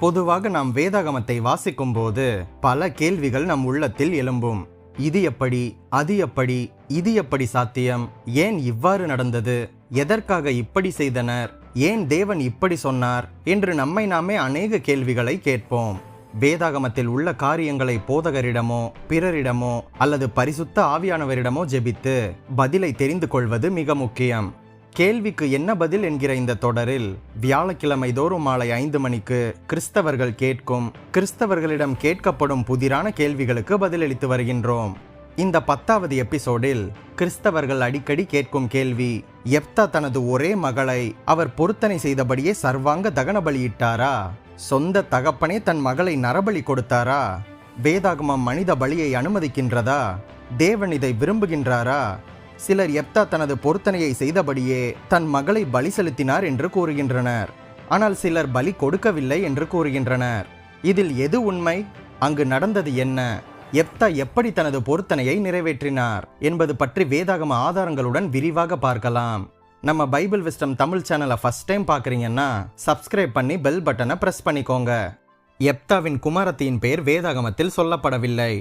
பொதுவாக நாம் வேதாகமத்தை வாசிக்கும் போது பல கேள்விகள் நம் உள்ளத்தில் எழும்பும். இது எப்படி அது எப்படி இது எப்படி சாத்தியம் ஏன் இவ்வாறு நடந்தது எதற்காக இப்படி செய்தனர் ஏன் தேவன் இப்படி சொன்னார் என்று நம்மை நாமே அநேக கேள்விகளை கேட்போம். வேதாகமத்தில் உள்ள காரியங்களை போதகரிடமோ பிறரிடமோ அல்லது பரிசுத்த ஆவியானவரிடமோ ஜெபித்து பதிலை தெரிந்து கொள்வது மிக முக்கியம். கேள்விக்கு என்ன பதில் என்கிற இந்த தொடரில் வியாழக்கிழமை தோறும் மாலை ஐந்து மணிக்கு கிறிஸ்தவர்கள் கேட்கும் கிறிஸ்தவர்களிடம் கேட்கப்படும் புதிரான கேள்விகளுக்கு பதிலளித்து வருகின்றோம். இந்த பத்தாவது எபிசோடில் கிறிஸ்தவர்கள் அடிக்கடி கேட்கும் கேள்வி எப்தா தனது ஒரே மகளை அவர் பொருத்தனை செய்தபடியே சர்வாங்க தகன பலியிட்டாரா? சொந்த தகப்பனே தன் மகளை நரபலி கொடுத்தாரா? வேதாகமம் மனித பலியை அனுமதிக்கின்றதா? தேவன் இதை விரும்புகின்றாரா? சிலர் எப்தா தனது பொருத்தனையை செய்தபடியே தன் மகளை பலி செலுத்தினார் என்று கூறுகின்றனர். ஆனால் சிலர் பலி கொடுக்கவில்லை என்று கூறுகின்றனர். இதில் எது உண்மை? அங்கு நடந்தது என்ன? எப்தா எப்படி தனது பொருத்தனையை நிறைவேற்றினார் என்பது பற்றி வேதாகம ஆதாரங்களுடன் விரிவாக பார்க்கலாம். நம்ம பைபிள் விஸ்டம் தமிழ் சேனலை ஃபர்ஸ்ட் டைம் பார்க்குறீங்கன்னா சப்ஸ்கிரைப் பண்ணி பெல் பட்டனை ப்ரெஸ் பண்ணிக்கோங்க. எப்தாவின் குமாரத்தியின் பெயர் வேதாகமத்தில் சொல்லப்படவில்லை.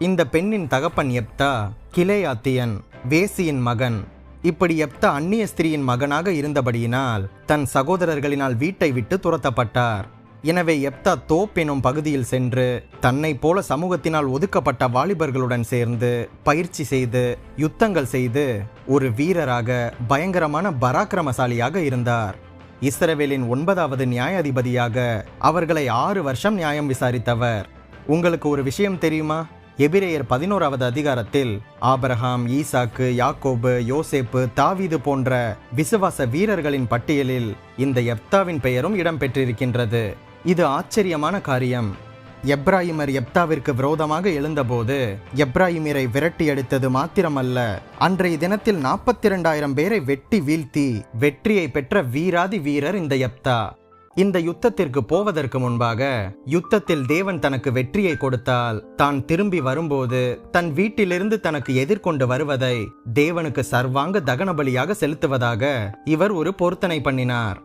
இந்த பெண்ணின் தகப்பன் எப்தா கிளேயாத்தியன் வேசியின் மகன். இப்படி எப்தா அந்நிய ஸ்திரியின் மகனாக இருந்தபடியினால் தன் சகோதரர்களினால் வீட்டை விட்டு துரத்தப்பட்டார். எனவே எப்தா தோப் எனும் பகுதியில் சென்று தன்னைப் போல சமூகத்தினால் ஒதுக்கப்பட்ட வாலிபர்களுடன் சேர்ந்து பயிற்சி செய்து யுத்தங்கள் செய்து ஒரு வீரராக பயங்கரமான பராக்கிரமசாலியாக இருந்தார். இஸ்ரவேலின் ஒன்பதாவது நியாயாதிபதியாக அவர்களை ஆறு வருஷம் நியாயம் விசாரித்தவர். உங்களுக்கு ஒரு விஷயம் தெரியுமா? எபிரேயர் பதினோராவது அதிகாரத்தில் ஆபரஹாம் ஈசாக்கு யாக்கோபு யோசேப்பு தாவீது போன்ற விசுவாச வீரர்களின் பட்டியலில் இந்த எப்தாவின் பெயரும் இடம்பெற்றிருக்கின்றது. இது ஆச்சரியமான காரியம். எப்ராஹிமர் எப்தாவிற்கு விரோதமாக எழுந்தபோது எப்ராஹிமரை விரட்டி அடித்தது மாத்திரமல்ல அன்றைய தினத்தில் நாற்பத்தி இரண்டாயிரம் பேரை வெட்டி வீழ்த்தி வெற்றியை பெற்ற வீராதி வீரர் இந்த எப்தா இந்த யுத்தத்திற்கு போவதற்கு முன்பாக யுத்தத்தில் தேவன் தனக்கு வெற்றியை கொடுத்தால் தான் திரும்பி வரும்போது தன் வீட்டிலிருந்து தனக்கு எதிர்கொண்டு வருவதை தேவனுக்கு சர்வாங்க தகனபலியாக செலுத்துவதாக இவர் ஒரு பொருத்தனை பண்ணினார்.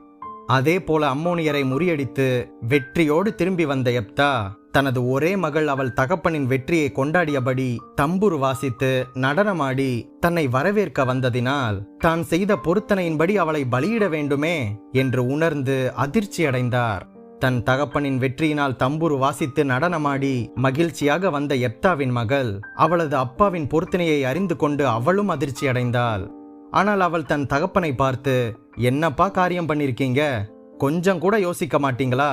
அதே போல அம்மோனியரை முறியடித்து வெற்றியோடு திரும்பி வந்த எப்தா தனது ஒரே மகள் அவள் தகப்பனின் வெற்றியை கொண்டாடியபடி தம்புரு வாசித்து நடனமாடி தன்னை வரவேற்க வந்ததினால் தான் செய்த பொருத்தனையின்படி அவளை பலியிட வேண்டுமே என்று உணர்ந்து அதிர்ச்சியடைந்தார். தன் தகப்பனின் வெற்றியினால் தம்புரு வாசித்து நடனமாடி மகிழ்ச்சியாக வந்த எப்தாவின் மகள் அவளது அப்பாவின் பொருத்தனையை அறிந்து கொண்டு அவளும் அதிர்ச்சி அடைந்தாள் ஆனால் அவள் தன் தகப்பனை பார்த்து என்னப்பா காரியம் பண்ணிருக்கீங்க? கொஞ்சம் கூட யோசிக்க மாட்டீங்களா?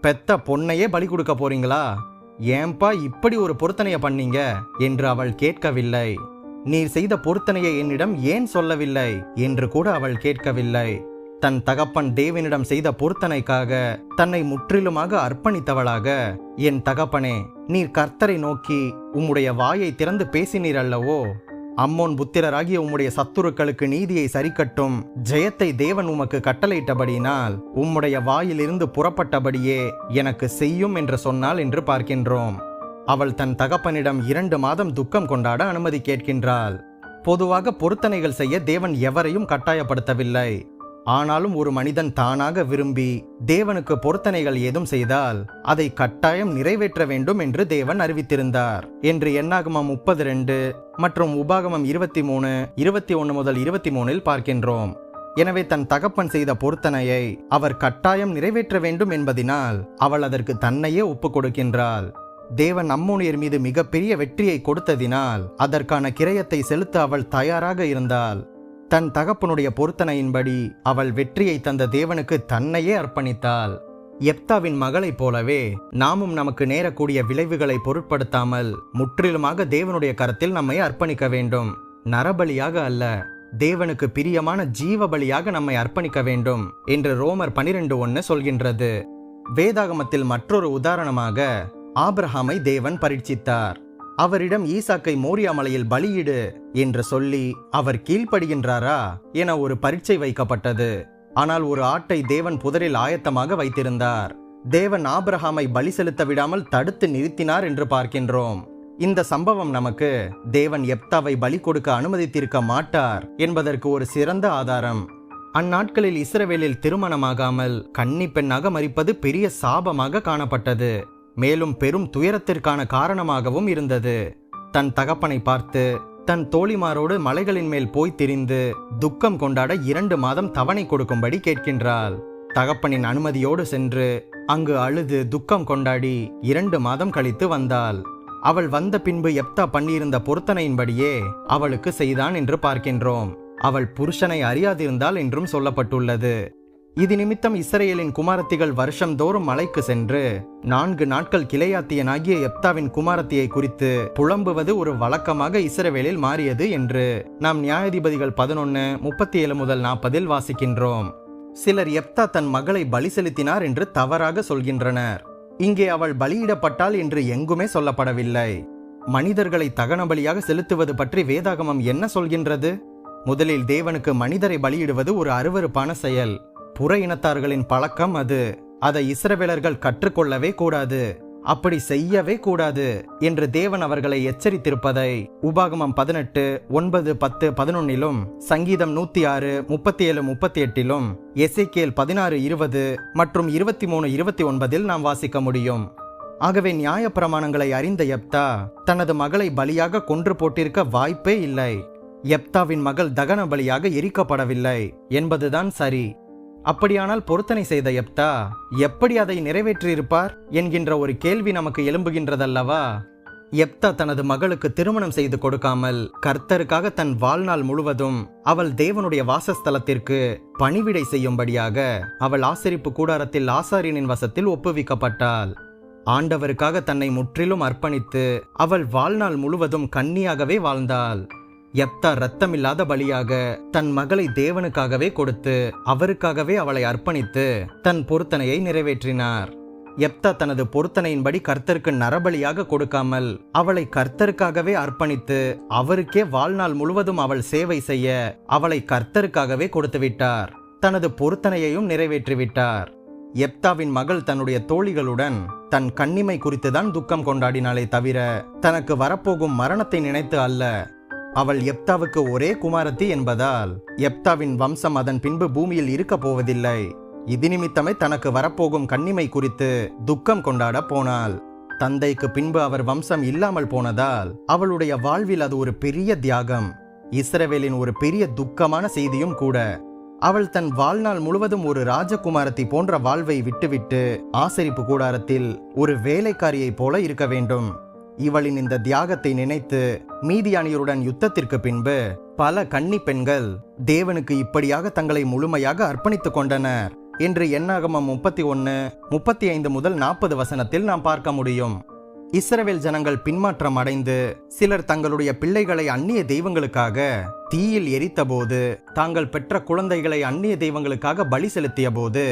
பெத்த பொண்ணையே பலி கொடுக்க போறீங்களா? ஏன்பா இப்படி ஒரு பொருத்தனையை பண்ணீங்க? என்று அவள் கேட்கவில்லை. நீர் செய்த பொருத்தனையை என்னிடம் ஏன் சொல்லவில்லை? என்று கூட அவள் கேட்கவில்லை. தன் தகப்பன் தேவனிடம் செய்த பொருத்தனைக்காக தன்னை முற்றிலுமாக அர்ப்பணித்தவளாக என் தகப்பனே நீர் கர்த்தரை நோக்கி உம்முடைய வாயை திறந்து பேசினீர் அல்லவோ? அம்மோன் புத்திரராகிய உம்முடைய சத்துருக்களுக்கு நீதியை சரிக்கட்டும். ஜெயத்தை தேவன் உமக்கு கட்டளையிட்டபடியினால் உம்முடைய வாயிலிருந்து புறப்பட்டபடியே எனக்கு செய்யும் என்று சொன்னாள் என்று பார்க்கின்றோம். அவள் தன் தகப்பனிடம் இரண்டு மாதம் துக்கம் கொண்டாட அனுமதி கேட்கின்றாள். பொதுவாக பொருத்தனைகள் செய்ய தேவன் எவரையும் கட்டாயப்படுத்தவில்லை. ஆனாலும் ஒரு மனிதன் தானாக விரும்பி தேவனுக்கு பொருத்தனைகள் ஏதும் செய்தால் அதை கட்டாயம் நிறைவேற்ற வேண்டும் என்று தேவன் அறிவித்திருந்தார். என்று எண்ணாகமம் முப்பது ரெண்டு மற்றும் உபாகமம் இருபத்தி மூணு இருபத்தி ஒன்று முதல் இருபத்தி மூணில் பார்க்கின்றோம். எனவே தன் தகப்பன் செய்த பொருத்தனையை அவர் கட்டாயம் நிறைவேற்ற வேண்டும் என்பதினால் அவள் அதற்கு தன்னையே ஒப்புக் கொடுக்கின்றாள். தேவன் அம்மோனியர் மீது மிகப்பெரிய வெற்றியை கொடுத்ததினால் அதற்கான கிரயத்தை செலுத்த அவள் தயாராக இருந்தாள். தன் தகப்பனுடைய பொருத்தனையின்படி அவள் வெற்றியை தந்த தேவனுக்கு தன்னையே அர்ப்பணித்தாள். எப்தாவின் மகளைப் போலவே நாமும் நமக்கு நேரக்கூடிய விளைவுகளை பொருட்படுத்தாமல் முற்றிலுமாக தேவனுடைய கரத்தில் நம்மை அர்ப்பணிக்க வேண்டும். நரபலியாக அல்ல தேவனுக்கு பிரியமான ஜீவ பலியாக நம்மை அர்ப்பணிக்க வேண்டும் என்று ரோமர் பனிரெண்டு ஒன்று சொல்கின்றது. வேதாகமத்தில் மற்றொரு உதாரணமாக ஆபிரஹாமை தேவன் பரீட்சித்தார். அவரிடம் ஈசாக்கை மோரியா மலையில் பலியிடு என்று சொல்லி அவர் கீழ்ப்படுகின்றாரா என ஒரு பரீட்சை வைக்கப்பட்டது. ஆனால் ஒரு ஆட்டை தேவன் புதரில் ஆயத்தமாக வைத்திருந்தார். தேவன் ஆபிரஹாமை பலி செலுத்த விடாமல் தடுத்து நிறுத்தினார் என்று பார்க்கின்றோம். இந்த சம்பவம் நமக்கு தேவன் எப்தாவை பலி கொடுக்க அனுமதித்திருக்க மாட்டார் என்பதற்கு ஒரு சிறந்த ஆதாரம். அந்நாட்களில் இஸ்ரவேலில் திருமணமாகாமல் கன்னி பெண்ணாக மறிப்பது பெரிய சாபமாக காணப்பட்டது. மேலும் பெரும் துயரத்திற்கான காரணமாகவும் இருந்தது. தன் தகப்பனை பார்த்து தன் தோழிமாரோடு மலைகளின் மேல் போய் திரிந்து துக்கம் கொண்டாட இரண்டு மாதம் தவணை கொடுக்கும்படி கேட்கின்றாள். தகப்பனின் அனுமதியோடு சென்று அங்கு அழுது துக்கம் கொண்டாடி இரண்டு மாதம் கழித்து வந்தாள். அவள் வந்த பின்பு எப்தா பண்ணியிருந்த பொருத்தனையின்படியே அவளுக்கு செய்தான் என்று பார்க்கின்றோம். அவள் புருஷனை அறியாதிருந்தாள் என்றும் சொல்லப்பட்டுள்ளது. இது நிமித்தம் இஸ்ரேலின் குமாரத்திகள் வருஷந்தோறும் மலைக்கு சென்று நான்கு நாட்கள் கிளையாத்தியனாகிய எப்தாவின் குமாரத்தியை குறித்து புலம்புவது ஒரு வழக்கமாக இஸ்ரவேலில் மாறியது என்று நாம் நியாயாதிபதிகள் பதினொன்னு முப்பத்தி ஏழு முதல் நாற்பதில் வாசிக்கின்றோம். சிலர் எப்தா தன் மகளை பலி செலுத்தினார் என்று தவறாக சொல்கின்றனர். இங்கே அவள் பலியிடப்பட்டாள் என்று எங்குமே சொல்லப்படவில்லை. மனிதர்களை தகன பலியாக செலுத்துவது பற்றி வேதாகமம் என்ன சொல்கின்றது? முதலில் தேவனுக்கு மனிதரை பலியிடுவது ஒரு அருவருப்பான செயல். புற இனத்தார்களின் பழக்கம் அது. அதை இஸ்ரவேலர்கள் கற்றுக்கொள்ளவே கூடாது. அப்படி செய்யவே கூடாது என்று தேவன் அவர்களை எச்சரித்திருப்பதை உபாகமம் பதினெட்டு ஒன்பது பத்து பதினொன்னிலும் சங்கீதம் நூத்தி ஆறு முப்பத்தி ஏழு முப்பத்தி எட்டிலும் எசைக்கேல் பதினாறு இருபது மற்றும் இருபத்தி மூணு இருபத்தி ஒன்பதில் நாம் வாசிக்க முடியும். ஆகவே நியாயப்பிரமாணங்களை அறிந்த எப்தா தனது மகளை பலியாக கொன்று போட்டிருக்க வாய்ப்பே இல்லை. எப்தாவின் மகள் தகன பலியாக எரிக்கப்படவில்லை என்பதுதான் சரி. அப்படியானால் பொருத்தனை செய்த எப்தா எப்படி அதை நிறைவேற்றியிருப்பார்? என்கின்ற ஒரு கேள்வி நமக்கு எழும்புகின்றதல்லவா? எப்தா தனது மகளுக்கு திருமணம் செய்து கொடுக்காமல் கர்த்தருக்காக தன் வாழ்நாள் முழுவதும் அவள் தேவனுடைய வாசஸ்தலத்திற்கு பணிவிடை செய்யும்படியாக அவள் ஆசரிப்பு கூடாரத்தில் ஆசாரியனின் வசத்தில் ஒப்புவிக்கப்பட்டாள். ஆண்டவருக்காக தன்னை முற்றிலும் அர்ப்பணித்து அவள் வாழ்நாள் முழுவதும் கன்னியாகவே வாழ்ந்தாள். எப்தா ரத்தமில்லாத பலியாக தன் மகளை தேவனுக்காகவே கொடுத்து அவருக்காகவே அவளை அர்ப்பணித்து தன் பொருத்தனையை நிறைவேற்றினார். எப்தா தனது பொருத்தனையின்படி கர்த்தருக்கு நரபலியாக கொடுக்காமல் அவளை கர்த்தருக்காகவே அர்ப்பணித்து அவருக்கே வாழ்நாள் முழுவதும் அவள் சேவை செய்ய அவளை கர்த்தருக்காகவே கொடுத்துவிட்டார். தனது பொருத்தனையையும் நிறைவேற்றிவிட்டார். எப்தாவின் மகள் தன்னுடைய தோழிகளுடன் தன் கண்ணிமை குறித்துதான் துக்கம் கொண்டாடினாலே தவிர தனக்கு வரப்போகும் மரணத்தை நினைத்து அல்ல. அவள் எப்தாவுக்கு ஒரே குமாரத்தி என்பதால் எப்தாவின் வம்சம் அதன் பின்பு பூமியில் இருக்க போவதில்லை. இது நிமித்தமே தனக்கு வரப்போகும் கண்ணிமை குறித்து துக்கம் கொண்டாட போனாள். தந்தைக்கு பின்பு அவர் வம்சம் இல்லாமல் போனதால் அவளுடைய வாழ்வில் அது ஒரு பெரிய தியாகம். இஸ்ரவேலின் ஒரு பெரிய துக்கமான செய்தியும் கூட. அவள் தன் வாழ்நாள் முழுவதும் ஒரு ராஜகுமாரத்தி போன்ற வாழ்வை விட்டுவிட்டு ஆசரிப்பு கூடாரத்தில் ஒரு வேலைக்காரியைப் போல இருக்க வேண்டும். இவளின் இந்த தியாகத்தை நினைத்து மீதியானியருடன் யுத்தத்திற்கு பின்பு பல கன்னி பெண்கள் தேவனுக்கு இப்படியாக தங்களை முழுமையாக அர்ப்பணித்துக் கொண்டனர். என்று எண்ணாகமம் முப்பத்தி ஒன்று முப்பத்தி ஐந்து முதல் நாற்பது வசனத்தில் நாம் பார்க்க முடியும். இஸ்ரவேல் ஜனங்கள் பின்மாற்றம் அடைந்து சிலர் தங்களுடைய பிள்ளைகளை அந்நிய தெய்வங்களுக்காக தீயில் எரித்தபோது தாங்கள் பெற்ற குழந்தைகளை அந்நிய தெய்வங்களுக்காக பலி செலுத்திய போது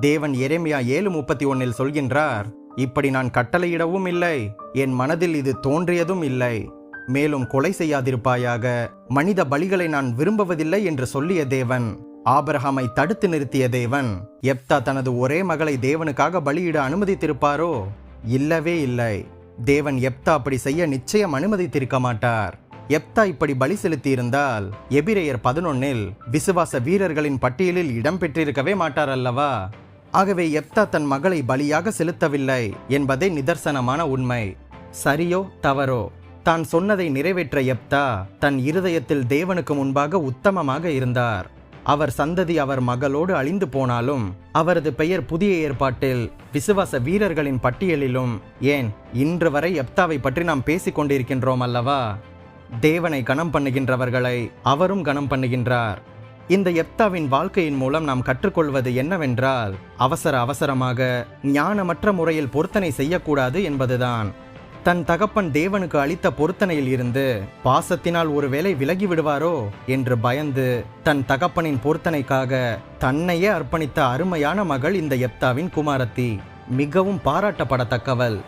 தேவன் எரேமியா ஏழு முப்பத்தி ஒன்னில் சொல்கின்றார் இப்படி நான் கட்டளையிடவும் இல்லை. என் மனதில் இது தோன்றியதும் இல்லை. மேலும் கொலை செய்யாதிருப்பாயாக. மனித பலிகளை நான் விரும்புவதில்லை என்று சொல்லிய தேவன். ஆபரஹாமை தடுத்து நிறுத்திய தேவன். எப்தா தனது ஒரே மகளை தேவனுக்காக பலியிட அனுமதித்திருப்பாரோ? இல்லவே இல்லை. தேவன் எப்தா அப்படி செய்ய நிச்சயம் அனுமதித்திருக்க மாட்டார். எப்தா இப்படி பலி செலுத்தியிருந்தால் எபிரேயர் பதினொன்னில் விசுவாச வீரர்களின் பட்டியலில் இடம் பெற்றிருக்கவே மாட்டார் அல்லவா? ஆகவே எப்தா தன் மகளை பலியாக செலுத்தவில்லை என்பதே நிதர்சனமான உண்மை. சரியோ தவறோ? தான் சொன்னதை நிறைவேற்ற எப்தா தன் இருதயத்தில் தேவனுக்கு முன்பாக உத்தமமாக இருந்தார். அவர் சந்ததி அவர் மகளோடு அழிந்து போனாலும் அவரது பெயர் புதிய ஏற்பாட்டில் விசுவாச வீரர்களின் பட்டியலிலும் ஏன் இன்று வரை எப்தாவை பற்றி நாம் பேசிக் கொண்டிருக்கின்றோம் அல்லவா? தேவனை கணம் பண்ணுகின்றவர்களை அவரும் கணம் பண்ணுகின்றார். இந்த எப்தாவின் வாழ்க்கையின் மூலம் நாம் கற்றுக்கொள்வது என்னவென்றால் அவசர அவசரமாக ஞானமற்ற முறையில் பொருத்தனை செய்யக்கூடாது என்பதுதான். தன் தகப்பன் தேவனுக்கு அளித்த பொருத்தனையில் இருந்து பாசத்தினால் ஒருவேளை விலகி விடுவாரோ என்று பயந்து தன் தகப்பனின் பொருத்தனைக்காக தன்னையே அர்ப்பணித்த அருமையான மகள் இந்த எப்தாவின் குமாரத்தி. மிகவும் பாராட்டப்படத்தக்கவள்.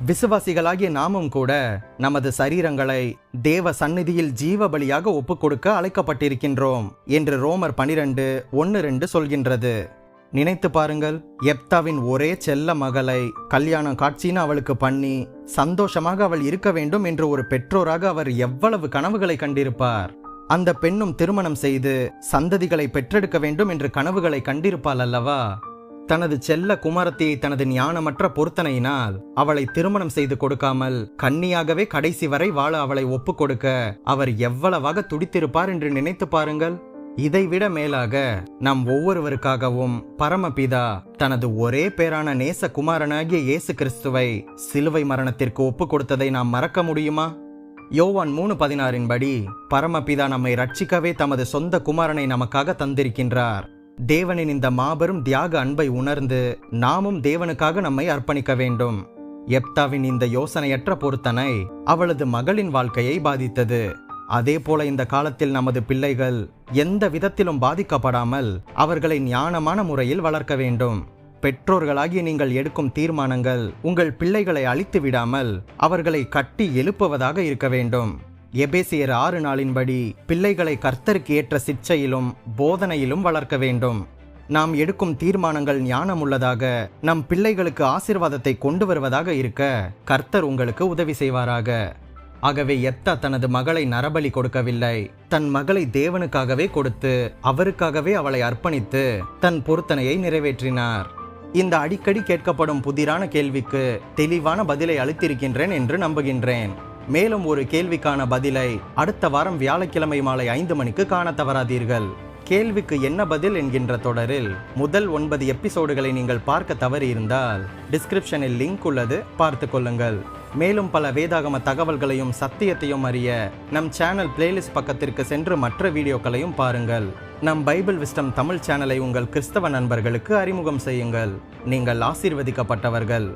விசுவாசிகளாகிய நாமும் கூட நமது சரீரங்களை தேவ சந்நிதியில் ஜீவ பலியாக ஒப்புக்கொடுக்க அழைக்கப்பட்டிருக்கின்றோம் என்று ரோமர் பனிரெண்டு ஒன்று ரெண்டு சொல்கின்றது. நினைத்து பாருங்கள் எப்தாவின் ஒரே செல்ல மகளை கல்யாணம் காட்சின்னு அவளுக்கு பண்ணி சந்தோஷமாக அவள் இருக்க வேண்டும் என்று ஒரு பெற்றோராக அவர் எவ்வளவு கனவுகளை கண்டிருப்பார். அந்த பெண்ணும் திருமணம் செய்து சந்ததிகளை பெற்றெடுக்க வேண்டும் என்று கனவுகளை கண்டிருப்பாள் அல்லவா? தனது செல்ல குமாரத்தியை தனது ஞானமற்ற பொருத்தனையினால் அவளை திருமணம் செய்து கொடுக்காமல் கன்னியாகவே கடைசி வரை வாழ அவளை ஒப்பு கொடுக்க அவர் எவ்வளவாக துடித்திருப்பார் என்று நினைத்து பாருங்கள். இதைவிட மேலாக நம் ஒவ்வொருவருக்காகவும் பரமபிதா தனது ஒரே பேரான நேச குமாரனாகிய இயேசு கிறிஸ்துவை சிலுவை மரணத்திற்கு ஒப்பு கொடுத்ததை நாம் மறக்க முடியுமா? யோவான் மூணு பதினாறின் படி பரமபிதா நம்மை ரட்சிக்கவே தமது சொந்த குமாரனை நமக்காக தந்திருக்கின்றார். தேவனின் இந்த மாபெரும் தியாக அன்பை உணர்ந்து நாமும் தேவனுக்காக நம்மை அர்ப்பணிக்க வேண்டும். எப்தாவின் இந்த யோசனையற்ற பொருத்தனை அவளது மகளின் வாழ்க்கையை பாதித்தது. அதே போல இந்த காலத்தில் நமது பிள்ளைகள் எந்த விதத்திலும் பாதிக்கப்படாமல் அவர்களை ஞானமான முறையில் வளர்க்க வேண்டும். பெற்றோர்களாகிய நீங்கள் எடுக்கும் தீர்மானங்கள் உங்கள் பிள்ளைகளை அழித்து விடாமல் அவர்களை கட்டி எழுப்புவதாக இருக்க வேண்டும். எபேசியர் ஆறு நாளின்படி பிள்ளைகளை கர்த்தருக்கு ஏற்ற சிற்சையிலும் போதனையிலும் வளர்க்க வேண்டும். நாம் எடுக்கும் தீர்மானங்கள் ஞானமுள்ளதாக நம் பிள்ளைகளுக்கு ஆசீர்வாதத்தை கொண்டு வருவதாக இருக்க கர்த்தர் உங்களுக்கு உதவி செய்வாராக. ஆகவே எத்தா தனது மகளை நரபலி கொடுக்கவில்லை. தன் மகளை தேவனுக்காகவே கொடுத்து அவருக்காகவே அவளை அர்ப்பணித்து தன் பொருத்தனையை நிறைவேற்றினார். இந்த அடிக்கடி கேட்கப்படும் புதிரான கேள்விக்கு தெளிவான பதிலை அளித்திருக்கின்றேன் என்று நம்புகின்றேன். மேலும் ஒரு கேள்விக்கான பதிலை அடுத்த வாரம் வியாழக்கிழமை மாலை ஐந்து மணிக்கு காண தவறாதீர்கள். கேள்விக்கு என்ன பதில் என்கின்ற தொடரில் முதல் ஒன்பது எபிசோடுகளை நீங்கள் பார்க்க தவறியிருந்தால் டிஸ்கிரிப்ஷனில் லிங்க் உள்ளது பார்த்து கொள்ளுங்கள். மேலும் பல வேதாகம தகவல்களையும் சத்தியத்தையும் அறிய நம் சேனல் பிளேலிஸ்ட் பக்கத்திற்கு சென்று மற்ற வீடியோக்களையும் பாருங்கள். நம் பைபிள் விஸ்டம் தமிழ் சேனலை உங்கள் கிறிஸ்தவ நண்பர்களுக்கு அறிமுகம் செய்யுங்கள். நீங்கள் ஆசீர்வதிக்கப்பட்டவர்கள்.